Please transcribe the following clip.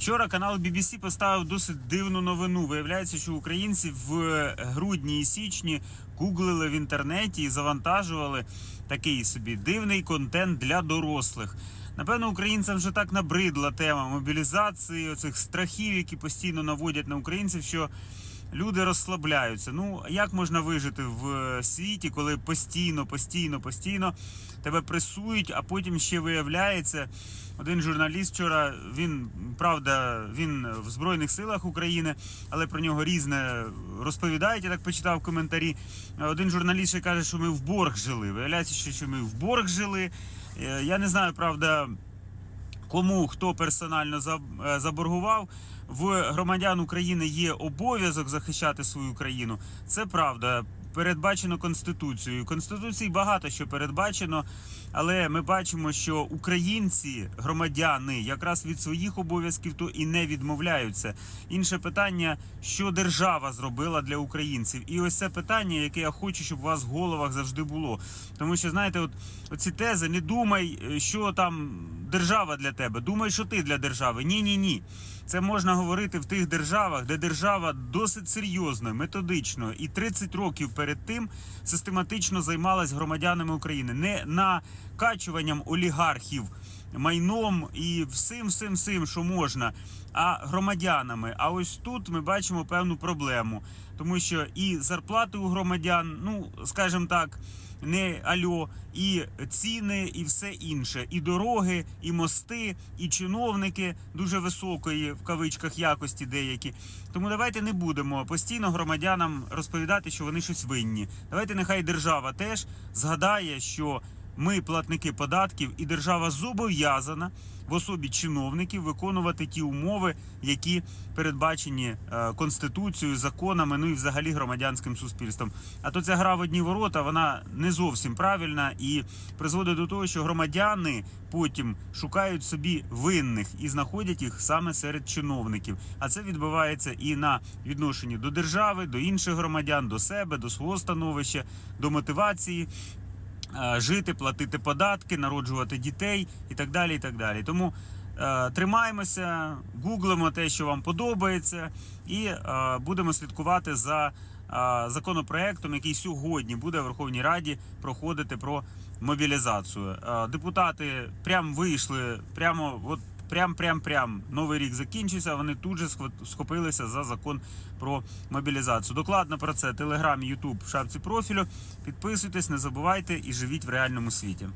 Вчора канал BBC поставив досить дивну новину. Виявляється, що українці в грудні і січні гуглили в інтернеті і завантажували такий собі дивний контент для дорослих. Напевно, українцям вже так набридла тема мобілізації, оцих страхів, які постійно наводять на українців, що люди розслабляються. Ну як можна вижити в світі, коли постійно, постійно, постійно тебе пресують, а потім ще виявляється. Один журналіст вчора, він правда, він в Збройних силах України, але про нього різне розповідають. Я так почитав коментарі. Один журналіст ще каже, що ми в борг жили. Виявляється, що ми в борг жили. Е, Я не знаю, правда, кому хто персонально е, заборгував. В громадян України є обов'язок захищати свою країну. Це правда. Передбачено конституцією. Конституції багато що передбачено, але ми бачимо, що українці, громадяни, якраз від своїх обов'язків то і не відмовляються. Інше питання, що держава зробила для українців, і ось це питання, яке я хочу, щоб у вас в головах завжди було. Тому що знаєте, от оці тези, не думай, е, що там держава для тебе. Думай, що ти для держави. Ні, ні, ні. Це можна говорити в тих державах, де держава досить серйозно, методично і 30 років перед тим систематично займалась громадянами України, не накачуванням олігархів майном і всім, всім, всім, що можна, а громадянами. А ось тут ми бачимо певну проблему, тому що і зарплати у громадян, ну скажімо так. Не альо, і ціни, і все інше, і дороги, і мости, і чиновники дуже високої в кавичках якості деякі. Тому давайте не будемо постійно громадянам розповідати, що вони щось винні. Давайте нехай держава теж згадає, що ми платники податків, і держава зобов'язана в особі чиновників виконувати ті умови, які передбачені е, конституцією, законами, ну і взагалі громадянським суспільством. А то ця гра в одні ворота, вона не зовсім правильна і призводить до того, що громадяни потім шукають собі винних і знаходять їх саме серед чиновників. А це відбувається і на відношенні до держави, до інших громадян, до себе, до свого становища, до мотивації жити, платити податки, народжувати дітей і так далі. І так далі. Тому е, тримаємося, гуглимо те, що вам подобається, і е, будемо слідкувати за е, законопроектом, який сьогодні буде в Верховній Раді проходити про мобілізацію. Е, депутати прямо вийшли, прямо от. Прям, прям, прям новий рік закінчився. Вони тут же схопилися за закон про мобілізацію. Докладно про це Телеграм, Ютуб в шапці профілю. Підписуйтесь, не забувайте і живіть в реальному світі.